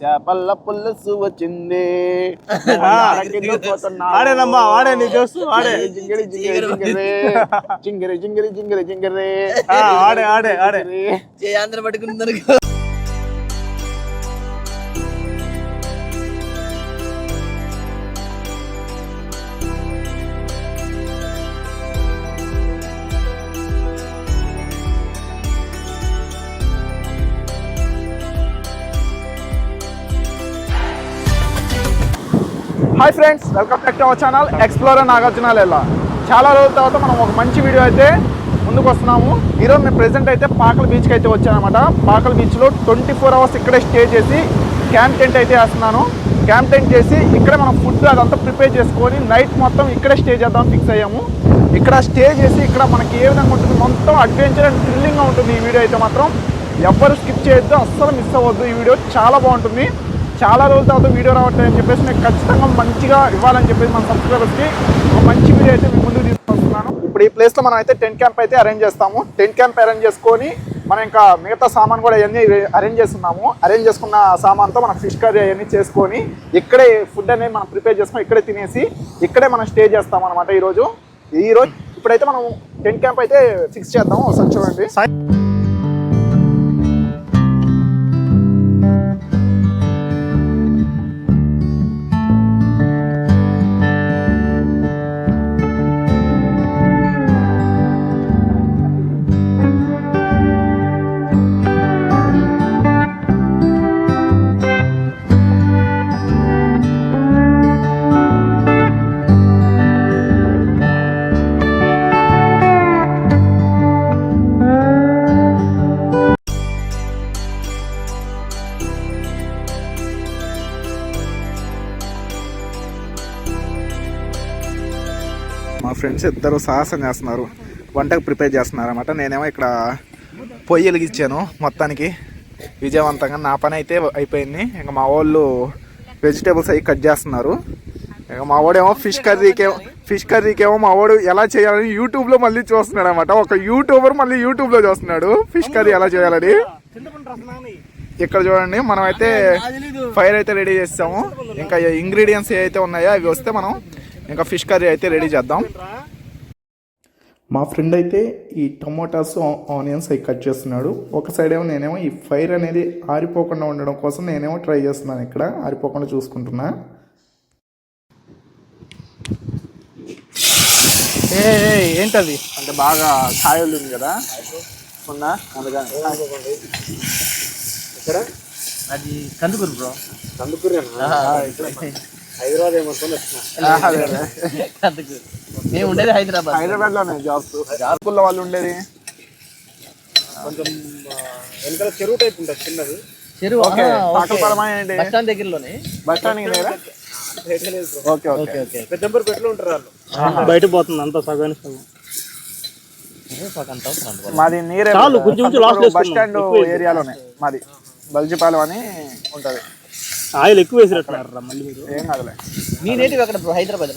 చేపల పులుసు వచ్చింది వాడేనమ్మా వాడే నీ చూస్తూ వాడే జింగిరి జింగిరి జింగిరి జింగిరి జింగిరి జింగిరి జింగిరి ఆ, ఆడే ఆడే ఆడే hi friends welcome back to our channel explorer నాగార్జునాలు చాలా రోజుల తర్వాత మనం ఒక మంచి వీడియో అయితే ముందుకు వస్తున్నాము. ఈరోజు మేము ప్రెసెంట్ అయితే పాకల బీచ్కి అయితే వచ్చానమాట. పాకల బీచ్లో ట్వంటీ ఫోర్ అవర్స్ ఇక్కడే స్టే చేసి క్యాంప్ టెంట్ అయితే వేస్తున్నాను. క్యాంప్ టెంట్ చేసి ఇక్కడే మనం ఫుడ్ అదంతా ప్రిపేర్ చేసుకొని నైట్ మొత్తం ఇక్కడే స్టే చేద్దాం ఫిక్స్ అయ్యాము. ఇక్కడ స్టే చేసి ఇక్కడ మనకి ఏ విధంగా ఉంటుంది? మొత్తం అడ్వెంచర్ అండ్ థ్రిల్లింగ్గా ఉంటుంది ఈ వీడియో అయితే మాత్రం. ఎవ్వరు స్కిప్ చేయొద్దు అస్సలు మిస్ అవ్వద్దు. ఈ వీడియో చాలా బాగుంటుంది. చాలా రోజుల తర్వాత వీడియో రావట్లేదు అని చెప్పేసి నేను ఖచ్చితంగా మంచిగా ఇవ్వాలని చెప్పేసి మన సబ్స్క్రైబర్స్కి ఒక మంచి వీడియో అయితే మీ ముందుకు తీసుకొస్తున్నాను. ఇప్పుడు ఈ ప్లేస్లో మనం అయితే టెంట్ క్యాంప్ అయితే అరేంజ్ చేస్తాము. టెంట్ క్యాంప్ అరేంజ్ చేసుకొని మనం ఇంకా మిగతా సామాన్ కూడా అవన్నీ అరేంజ్ చేస్తున్నాము. అరేంజ్ చేసుకున్న సామాన్తో మనం ఫిష్ కర్రీ అవన్నీ చేసుకొని ఇక్కడే ఫుడ్ అనేది మనం ప్రిపేర్ చేసుకొని ఇక్కడే తినేసి ఇక్కడే మనం స్టే చేస్తాం అనమాట ఈరోజు. ఈరోజు ఇప్పుడైతే మనం టెంట్ క్యాంప్ అయితే ఫిక్స్ చేద్దాం ఒకసారి చూడండి. ఫ్రెండ్స్ ఇద్దరు సాహసం చేస్తున్నారు. వంటకు ప్రిపేర్ చేస్తున్నారు అనమాట నేనేమో ఇక్కడ పొయ్యి వెలిగించాను మొత్తానికి. విజయవంతంగా నా పని అయితే అయిపోయింది. ఇంకా మా వాళ్ళు వెజిటేబుల్స్ అవి కట్ చేస్తున్నారు. ఇంకా మా వాడేమో ఫిష్ కర్రీకేమో ఫిష్ కర్రీకేమో మా వాడు ఎలా చేయాలని యూట్యూబ్లో మళ్ళీ చూస్తున్నాడు అనమాట ఒక యూట్యూబర్ మళ్ళీ యూట్యూబ్లో చూస్తున్నాడు. ఫిష్ కర్రీ ఎలా చేయాలని. ఇక్కడ చూడండి మనం అయితే ఫైర్ అయితే రెడీ చేస్తాము ఇంకా ఇంగ్రీడియంట్స్ ఏవైతే ఉన్నాయో అవి వస్తే మనం ఇంకా ఫిష్ కర్రీ అయితే రెడీ చేద్దాం. మా ఫ్రెండ్ అయితే ఈ టమోటాస్ ఆనియన్స్ అవి కట్ చేస్తున్నాడు. ఒక సైడ్ ఏమో నేనేమో ఈ ఫైర్ అనేది ఆరిపోకుండా ఉండడం కోసం నేనేమో ట్రై చేస్తున్నాను ఇక్కడ. ఆరిపోకుండా చూసుకుంటున్నా. ఏ ఏంటది? అంటే బాగా కాయలు ఉంది కదా? ఉన్నా అందుకని. అది కందుకూరు బ్రో. హైదరాబాద్ ఏమనుకుని మేము ఉండేది హైదరాబాద్. హైదరాబాద్లోనే జాబ్స్. జాబ్కుల్లో వాళ్ళు ఉండేది. చెరువు ఓకే పాకలపరమా ఏంటి? బస్ స్టాండ్ దగ్గరలోనే. బస్ స్టాండ్ దగ్గర ఓకే ఓకే. బయట పోతుంది అంతా సగానికి సగం. మాది నీరే చాలు, కొంచెం కొంచెం బస్. స్టాండ్. ఏరియాలోనే మాది. బల్జిపాలెం అని ఉంటది. ఆయిల్ ఎక్కువ వేసినట్టున్నారు. మళ్ళీ మీరు ఏం కాదులే. మీ నేటివ్ ఎక్కడ bro Hyderabad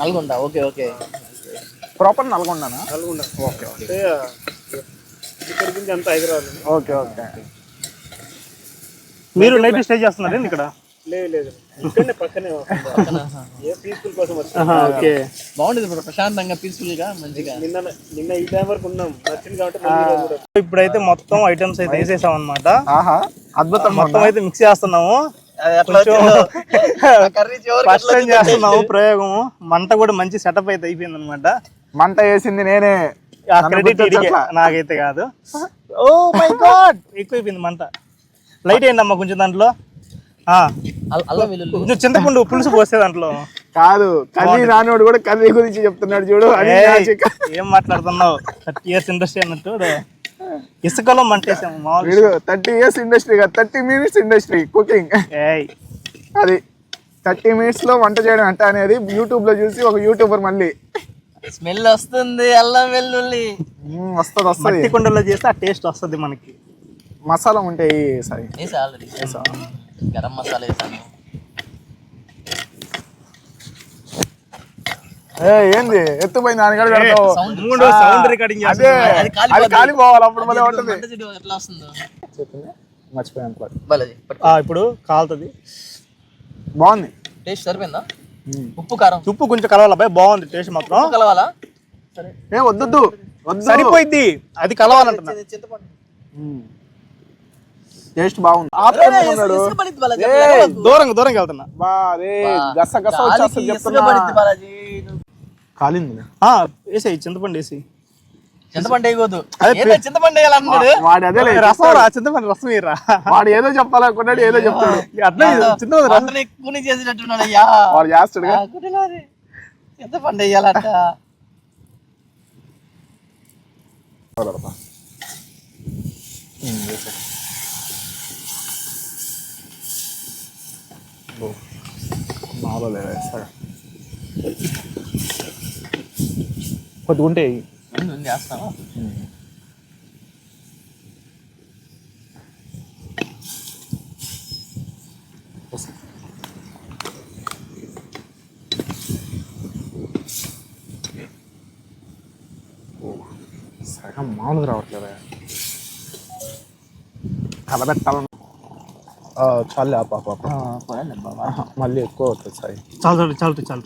Nalgonda okay okay. Proper నల్గొండనా? Okay okay. Okay మీరు నైట్ స్టే చేస్తున్నారండి ఇక్కడ? ఆహా, ఓకే. బాగుండేది బ్రో ప్రశాంతంగా పీస్ఫుల్గా మంచిగా ఇప్పుడైతే మొత్తం ఐటమ్స్ అయితే వేసేసాం అనమాట ఆహా అద్భుతం మొత్తం అయితే మిక్స్ చేస్తున్నాము. కర్రీ ఫస్ట్ టైం చేస్తున్నాము ప్రయోగము. మంట కూడా మంచి సెటప్ అయితే అయిపోయింది అనమాట మంట వేసింది నేనే. నన్ను క్రెడిట్. నాకైతే కాదు. Oh my God! ఎక్కువైపోయింది మంట. లైట్ అయిందమ్మా కొంచెం దాంట్లో? అల్లం వెల్లుల్లి. కొంచెం చింతపండు పులుసు పోస్తే దాంట్లో. కాదు కర్రీ నానోడు కూడా కర్రీ గురించి చెప్తున్నాడు చూడు. ఏం మాట్లాడుతున్నావు? థర్టీ ఇయర్స్ ఇండస్ట్రీ అన్నట్టు ఇసుకలో మంటేసాము మామూలు థర్టీ ఇయర్స్ ఇండస్ట్రీ కాదు థర్టీ మినిట్స్ ఇండస్ట్రీ కుకింగ్. ఏయ్. అది థర్టీ మినిట్స్లో వంట చేయడం అంట అనేది యూట్యూబ్లో చూసి ఒక యూట్యూబర్ మళ్ళీ. స్మెల్ వస్తుంది అల్లం వెల్లుల్లి. వస్తది వస్తది. కుండలో చేస్తే ఆ టేస్ట్ వస్తుంది మనకి. మసాలా ఉంటాయి సరే. గరం మసాలా వేసాను ఏ ఏంది ఎత్తుపోయింది దానికాడ పెడతావు సౌండ్ మూడు సౌండ్ రికార్డింగ్ అదే అది కాలిపోవాలి అప్పుడు మళ్ళీ ఉంటుంది ఎట్లా వస్తుందో మర్చిపోయాను ఇప్పుడు కాలుతుంది బాగుంది టేస్ట్ సరిపోయిందా. ఉప్పు కారం ఉప్పు కొంచెం కలవాలి అబ్బాయి బాగుంది టేస్ట్ మాత్రం కలవాలా సరే ఏ వద్దొద్దు వద్దు సరిపోయింది అది కలవాలంటున్నా చింతపండు టేస్ట్ బాగుంది. దూరంగా దూరంగా వెళ్తున్నా. బా రే గస వచ్చేస్తుంది చెప్తున్నా. కాలింది. ఆ, వేసేయి చింతపండు వేసి చింతపండు వేయకూడదు. చింతపండు వేయాలన్నాడు? వాడు అదే రసం రా చింతపండు రసం వేయరా? వాడు ఏదో చెప్పాలనుకున్నాడు ఏదో చెప్తాడు. అట్లా చింతపండు రసం అందరినీ కూని చేసేటట్టున్నాడు అయ్యా. వాడు కుటిలారి. చింతపండు లేదా సరే కొద్దిగా ఉంటే వేస్తాను సగం మామూలుగా రావట్లేదా? కలబెట్టాలను చాలే బాబా. ఆహా, మళ్ళీ ఎక్కువ అవుతుంది సాయి. చాలు చాలు చాలు.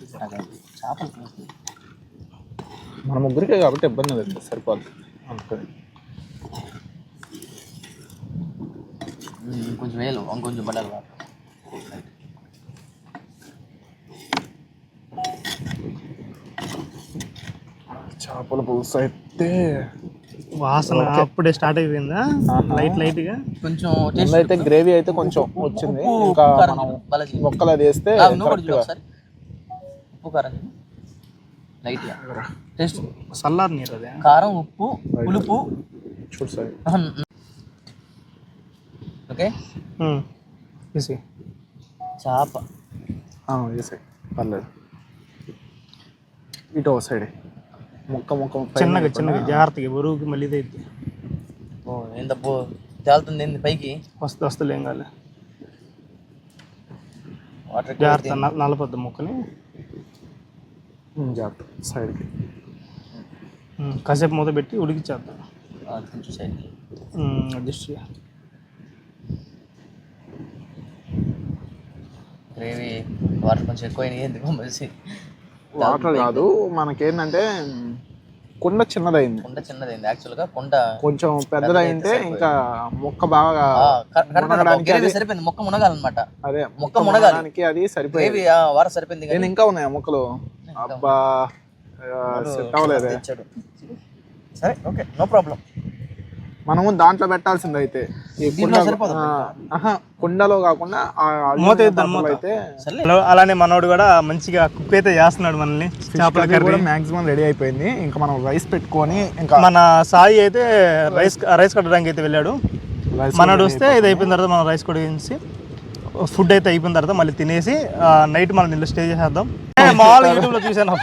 మన ముగ్గురికే కాబట్టి ఇబ్బంది లేదు సరిపోదు. కొంచెం వేలు ఇంకొంచెం పడాలి. చేపల పులుసు అయితే వాసన అప్పుడే స్టార్ట్ అయిపోయిందా? లైట్ లైట్గా? కొంచెం టేస్ట్ అయితే గ్రేవీ అయితే కొంచెం వచ్చింది. ఇంకా మనం మొక్కలు అది వేస్తే ఉప్పు కారం లైట్ టేస్ట్ చల్లారి నీరు అదే. కారం ఉప్పు పులుపు. చూడు సాయి. ఓకే? ఉమ్. వేసి చేప. పర్లేదు. ఇటు ఒక సైడ్ మొక్క మొక్క చిన్నగా చిన్నగా జాగ్రత్తగా బరువుకి మళ్ళీ ఇది అయితే. ఓ ఎంత పో తేలుతుంది ఏంది పైకి? వస్తే వస్తలే ఏం కాలే. వాటర్ జాగ్రత్త న- నలపొద్దు ముక్కని. జాగ్రత్త సైడ్కి. ఉమ్, కాసేపు మూత పెట్టి ఉడికిచ్చేద్దాం. కొంచెం సైడ్ అడ్జస్ట్ చేయ. గ్రేవీ వాటర్ కొంచెం ఎక్కువ ఎందుకు మనిషి వాటర్ కాదు మనకేంటంటే కుండ చిన్నదైంది. కుండ చిన్నదైంది. యాక్చువల్గా కుండ కొంచెం పెద్దదైంటే ఇంకా మొక్క బాగా సరిపోయింది మొక్క మునగాలన్నమాట. అదే మొక్క మొక్క మునగాలి. మునగడానికి అది సరిపోయింది. వాటర్ సరిపోయింది నేను ఇంకా ఉన్నాయా మొక్కలు? అబ్బా సెట్ అవ్వలేదే. సరే ఓకే నో ప్రాబ్లం. మనము దాంట్లో పెట్టాల్సింది అయితే ఈ కుండ ఆహా, కుండలో కాకుండా ఆ అల్యూమినియం మూత వేద్దాం, పాత్రలో మూత. అయితే హలో అలానే మనోడు కూడా మంచిగా కుక్ అయితే చేస్తున్నాడు మనల్ని. చేపల కర్రీ కర్రీ కూడా మాక్సిమం రెడీ అయిపోయింది. ఇంకా మనం రైస్ పెట్టుకొని ఇంకా మన సాయి అయితే రైస్ రైస్ కట్టడానికి అయితే వెళ్ళాడు. Rice మనోడు వస్తే ఇది అయిపోయిన తర్వాత మనం రైస్ కొడిగించి ఫుడ్ అయితే అయిపోయిన తర్వాత మళ్ళీ తినేసి నైట్ మనం దీంట్లో స్టే చేసేద్దాం. ఏ, మామూలుగా యూట్యూబ్లో చూసాను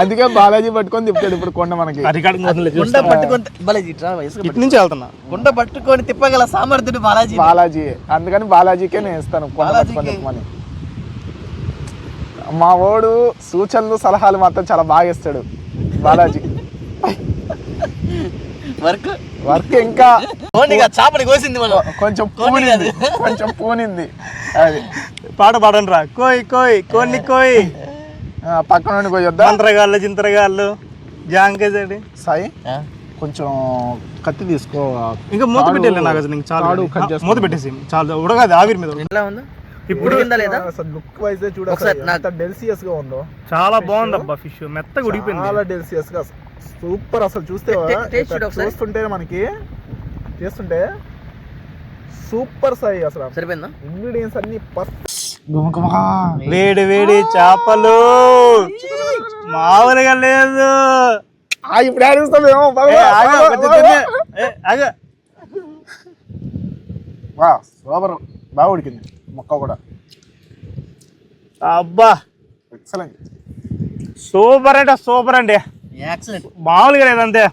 అందుకే బాలాజీ పట్టుకొని తిప్పుతాడు ఇప్పుడు కొండ మనకి. కుండ పట్టుకొని బాలాజీ ఇటు నుంచి వెళ్తున్నా. కుండ పట్టుకొని తిప్పగల సామర్థ్యుడు బాలాజీ. బాలాజీ. అందుకని బాలాజీకే నేను ఇస్తాను కొండ బాలాజీకి. పట్టుకొని తిప్పమని. మా వాడు సూచనలు సలహాలు మాత్రం చాలా బాగా ఇస్తాడు. బాలాజీ. వర్క్? వర్క్ ఇంకా చేపని కోసింది మనం. కొంచెం పూనింది. కొంచెం పూనింది. అది. పాట పాడండి రా కోయ్ కోయ్ కొన్ని కోయ్. ఆ, పక్కన నుండి పోయొద్దా మంత్రగాళ్ళు చింతరగాళ్ళు జాంకేజండి సాయి ఆ? కొంచెం కత్తి తీసుకో. ఇంకా మూత పెట్టేలే నాకు నీకు చాలు. మూత పెట్టేసి. చాలు ఉడగదు ఆవిరి మీద ఎట్లా ఉందా? ఇప్పుడు లేదా? అసలు లుక్ వైజ్ చూడ ఒకసారి నాకు- ఎంత డెల్సియస్గా ఉందో. చాలా బాగుంది అబ్బా ఫిష్ మెత్తగా ఉడికిపోయింది. చాలా డెల్సియస్గా సూపర్ అసలు చూస్తే. చూస్తుంటే మనకి చేస్తుంటే సూపర్ సాయి అసలు. సరిపోయిందా? ఇంగ్రీడియంట్స్ అన్ని వేడి వేడి చేపలు. మామూలుగా లేదు. ఇప్పుడు ఆడిస్తామేమో. వా సూపర్. బాగా ఉడికింది. మొక్క కూడా. అబ్బా. ఎక్సలెంట్ సూపర్ అంటే సూపర్ అండి. యాక్సిడెంట్. మామూలుగా లేదంతే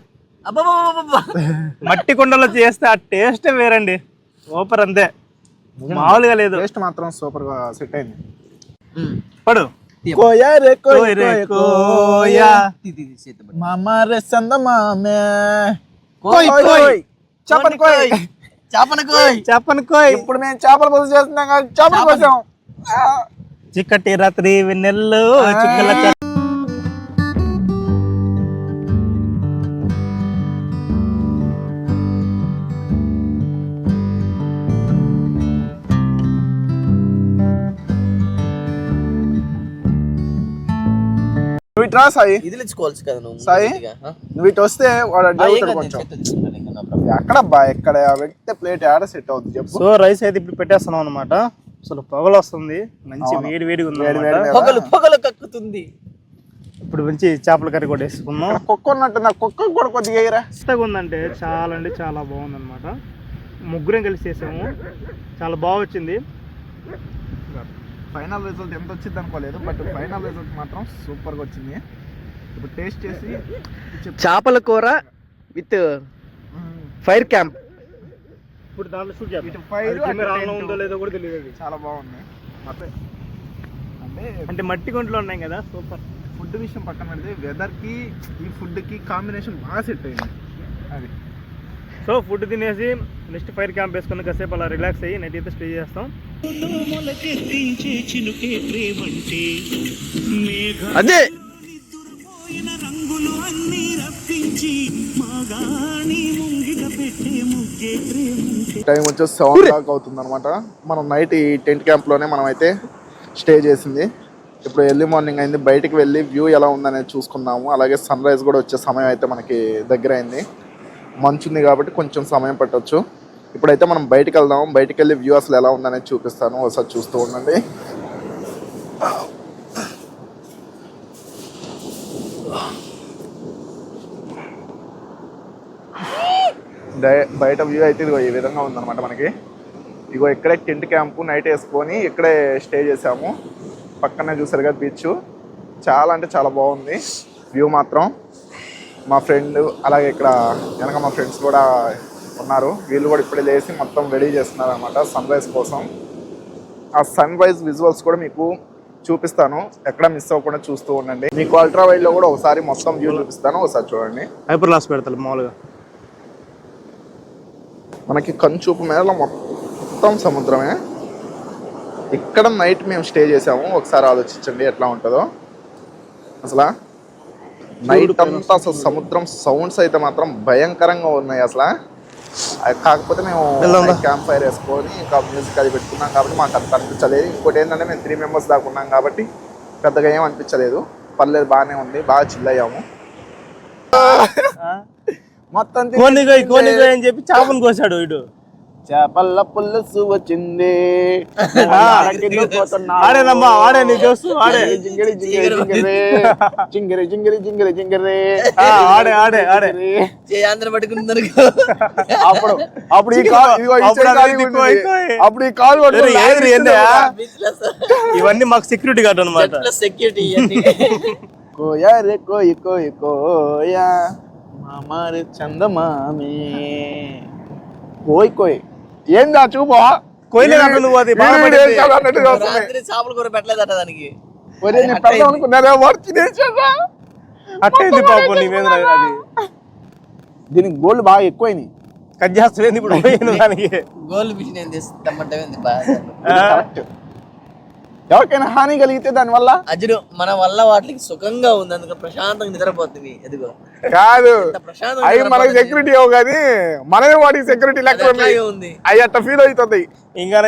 అబ్బా మట్టి కుండలో చేస్తే ఆ టేస్ట్ వేరండి. సూపర్ అంతే. మామూలుగా లేదు. టేస్ట్ మాత్రం సూపర్గా సెట్ అయింది. పడు. కోయా రే కోయ్ రే కోయా. మామ రే సంద మామే. కోయ్, కోయ్. ఇప్పుడు మేము చేపల కోసం చేస్తున్నాం కదా చేపల కోసం ఆ, చిక్కటి రాత్రి వెన్నెల్లో చుక్కల ఇట్రా సాయి. ఇదిలించుకోవచ్చు కదా నువ్వు సాయి? నువ్వు ఇటు వస్తే వాడు అడ్డు కొంచెం. problem. ఎక్కడబ్బా ఎక్కడ వ్యక్తి ప్లేట్ ఆడ సెట్ అవుతుంది చెప్పు. సో రైస్ అయితే ఇప్పుడు పెట్టేస్తున్నాం అనమాట అసలు పొగలు వస్తుంది. మంచి. వేడి వేడిగా ఉంది. పొగలు పొగలు కక్కుతుంది. ఇప్పుడు మంచి చేపల కర్రీ కూడా వేసుకుందాం. కుక్క ఉన్నట్టు నా కుక్క కూడా కొద్దిగా వేయరా? కొత్తగా ఉందంటే చాలా అంటే చాలా బాగుంది అనమాట ముగ్గురం కలిసి చేసాము. చాలా బాగా వచ్చింది. ఫైనల్ రిజల్ట్ ఎంత వచ్చింది అనుకోలేదు బట్ ఫైనల్ రిజల్ట్ మాత్రం సూపర్గా వచ్చింది. ఇప్పుడు టేస్ట్ చేసి చెప్ చేపల కూర విత్ ఫైర్ క్యాంప్. ఇప్పుడు దాంట్లో షూట్ ఆన్ tent. ఉందో లేదో కూడా తెలియదు. చాలా బాగుంది. అంటే అంటే మట్టి కొంట్లో ఉన్నాయి కదా సూపర్. ఫుడ్ విషయం పక్కన పెడితే వెదర్కి ఈ ఫుడ్కి కాంబినేషన్ బాగా సెట్ అయింది. అది. సో ఫుడ్ తినేసి నెక్స్ట్ ఫైర్ క్యాంప్ వేసుకుని కాసేపు అలా రిలాక్స్ అయ్యి నైట్ అయితే స్టే చేస్తాం. అదే. టైం వచ్చేసి సెవెన్ దాకా అవుతుంది అనమాట మనం నైట్ ఈ టెంట్ క్యాంప్లోనే మనం అయితే స్టే చేసింది. ఇప్పుడు ఎర్లీ మార్నింగ్ అయింది. బయటికి వెళ్ళి వ్యూ ఎలా ఉందనేది చూసుకున్నాము అలాగే సన్ రైజ్ కూడా వచ్చే సమయం అయితే మనకి దగ్గర అయింది మంచు ఉంది కాబట్టి కొంచెం సమయం పట్టొచ్చు. ఇప్పుడైతే మనం బయటకు వెళ్దాం. బయటకు వెళ్ళి వ్యూ అసలు ఎలా ఉందనేది చూపిస్తాను. ఒకసారి చూస్తూ ఉండండి. డై- బయట వ్యూ అయితే ఇదిగో ఈ విధంగా ఉందన్నమాట మనకి. ఇగో ఇక్కడే టెంట్ క్యాంపు నైట్ వేసుకొని ఇక్కడే స్టే చేసాము పక్కనే చూసారు కదా బీచ్. చాలా అంటే చాలా బాగుంది. వ్యూ మాత్రం మా ఫ్రెండ్ అలాగే ఇక్కడ వెనక మా ఫ్రెండ్స్ కూడా ఉన్నారు వీళ్ళు కూడా ఇప్పుడే లేచి మొత్తం రెడీ చేస్తున్నారు అనమాట సన్ రైజ్ కోసం. ఆ సన్ రైజ్ విజువల్స్ కూడా మీకు చూపిస్తాను. ఎక్కడ మిస్ అవ్వకుండా చూస్తూ ఉండండి. మీకు అల్ట్రా వైడ్లో కూడా ఒకసారి మొత్తం వ్యూ చూపిస్తాను. ఒకసారి చూడండి. హైపర్ లాస్ పెడతారు మామూలుగా. మనకి కంచూపు మేర మొత్తం సముద్రమే. ఇక్కడ నైట్ మేము స్టే చేసాము ఒకసారి ఆలోచించండి ఎట్లా ఉంటుందో. అసలు నైట్ అంతా అసలు సముద్రం సౌండ్స్ అయితే మాత్రం భయంకరంగా ఉన్నాయి అసలు. కాకపోతే మేము. క్యాంప్ ఫైర్ వేసుకొని ఇంకా మ్యూజిక్ అది పెట్టుకున్నాం కాబట్టి మాకు అంత అనిపించలేదు. ఇంకోటి ఏంటంటే మేము త్రీ మెంబర్స్ దాకా ఉన్నాం కాబట్టి పెద్దగా ఏం అనిపించలేదు. పర్లేదు బాగానే ఉంది. బాగా చిల్ అయ్యాము. మొత్తం అని చెప్పి చేపను కోసాడు ఇటు చేపల పులుసు వచ్చింది. ఆడేనమ్మా ఆడే నీ చూస్తూ ఆడే. జింగిరి జింగిరి జింగిరి. జింగిరి. జింగిరి జింగిరి ఆడే ఆడే ఆడే. ఆంధ్ర పట్టుకున్నారు అప్పుడు అప్పుడు ఈ అప్పుడు ఈ కాలు. ఇవన్నీ మాకు సెక్యూరిటీ గార్డ్ అనమాట సెక్యూరిటీ కోయా రే కోయి కోయి కోయా. మామారే చందమామే. కోయ్ కోయ్. ఏందా చూపా. చేపల కూర పెట్టలేదట దానికి. పాపం నీ మీద అది గోల్డ్ బాగా ఎక్కువైనాయి. కట్ చేస్తుంది ఇప్పుడు. దానికి. గోల్డ్ మిషన్ ఏం కరెక్ట్ ఎవరికైనా హాని కలిగితే దానివల్ల అజుడు మన వల్ల వాటికి సుఖంగా ఉంది అందుకే ప్రశాంతంగా నిద్రపోతుంది ఎదుగో కాదు. అవి మనకి. సెక్యూరిటీ అవు కానీ మనమే వాటికి సెక్యూరిటీ లెక్క ఉంది. అవి అట్ట ఫీల్ అవుతుంది. ఇంకా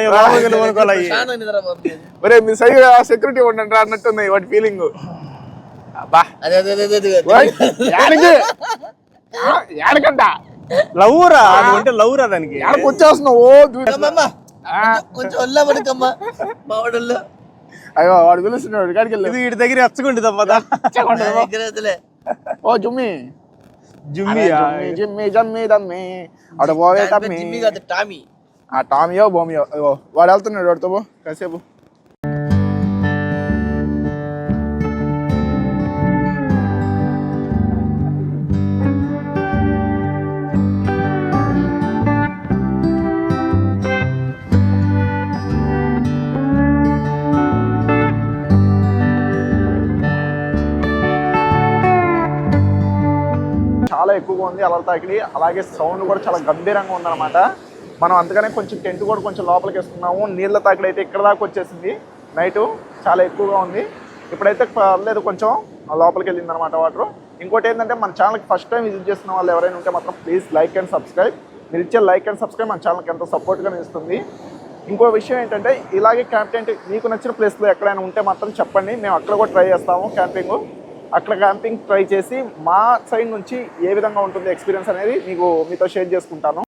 ఒరే మీ సైడ్ సెక్యూరిటీ ఉండండి అన్నట్టుంది వాటి ఫీలింగ్ అబ్బా. అదే నువ్వు అంటే లవ్వురా దానికి? అమ్మమ్మ, కొంచెం- ఒళ్ళ పడుకమ్మా. మా వాడల్లో అయ్యో వాడు పిలుస్తున్నాడు కాడికి వెళ్ళి. ఇది వీటి దగ్గర ఎచ్చకుండి తప్పదా ఓ జుమ్మి. జుమ్మి జుమ్మి జిమ్మి దమ్మి. అక్కడ పోవే తమ్మి. టామీ. ఆ టామియో బోమియో. అయ్యో వాడు వెళ్తున్నాడు వాడితో పో. కాసేపు. కూడా ఎక్కువగా ఉంది అలలు తాకిడి అలాగే సౌండ్ కూడా చాలా గంభీరంగా ఉందన్నమాట. మనం అందుకనే కొంచెం టెంట్ కూడా కొంచెం లోపలికి వేసుకున్నాము. నీళ్ళ తాకిడి అయితే ఇక్కడ దాకా వచ్చేసింది. నైట్ చాలా ఎక్కువగా ఉంది. ఇప్పుడైతే పర్లేదు కొంచెం లోపలికి వెళ్ళింది అనమాట వాటర్ ఇంకోటి ఏంటంటే మన ఛానల్కి ఫస్ట్ టైం విజిట్ చేసిన వాళ్ళు ఎవరైనా ఉంటే మాత్రం ప్లీజ్ లైక్ అండ్ సబ్స్క్రైబ్ మీరు ఇచ్చే లైక్ అండ్ సబ్స్క్రైబ్ మన ఛానల్కి ఎంతో సపోర్ట్గా ఇస్తుంది. ఇంకో విషయం ఏంటంటే ఇలాగే క్యాంపింగ్ మీకు నచ్చిన ప్లేస్లో ఎక్కడైనా ఉంటే మాత్రం చెప్పండి. మేము అక్కడ కూడా ట్రై చేస్తాము క్యాంపింగ్ అక్కడ క్యాంపింగ్ ట్రై చేసి మా సైడ్ నుంచి ఏ విధంగా ఉంటుంది ఎక్స్పీరియన్స్ అనేది మీకు మీతో షేర్ చేసుకుంటాను.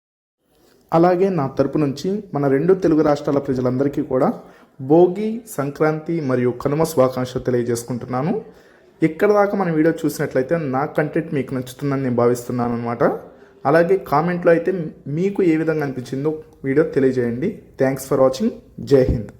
అలాగే నా తరపు నుంచి మన రెండు తెలుగు రాష్ట్రాల ప్రజలందరికీ కూడా భోగి సంక్రాంతి మరియు కనుమ శుభాకాంక్షలు తెలియజేసుకుంటున్నాను. ఇక్కడ దాకా మన వీడియో చూసినట్లయితే నా కంటెంట్ మీకు నచ్చుతుందని నేను భావిస్తున్నాను అనమాట అలాగే కామెంట్లో అయితే మీకు ఏ విధంగా అనిపించిందో వీడియో తెలియజేయండి. థ్యాంక్స్ ఫర్ వాచింగ్ జై హింద్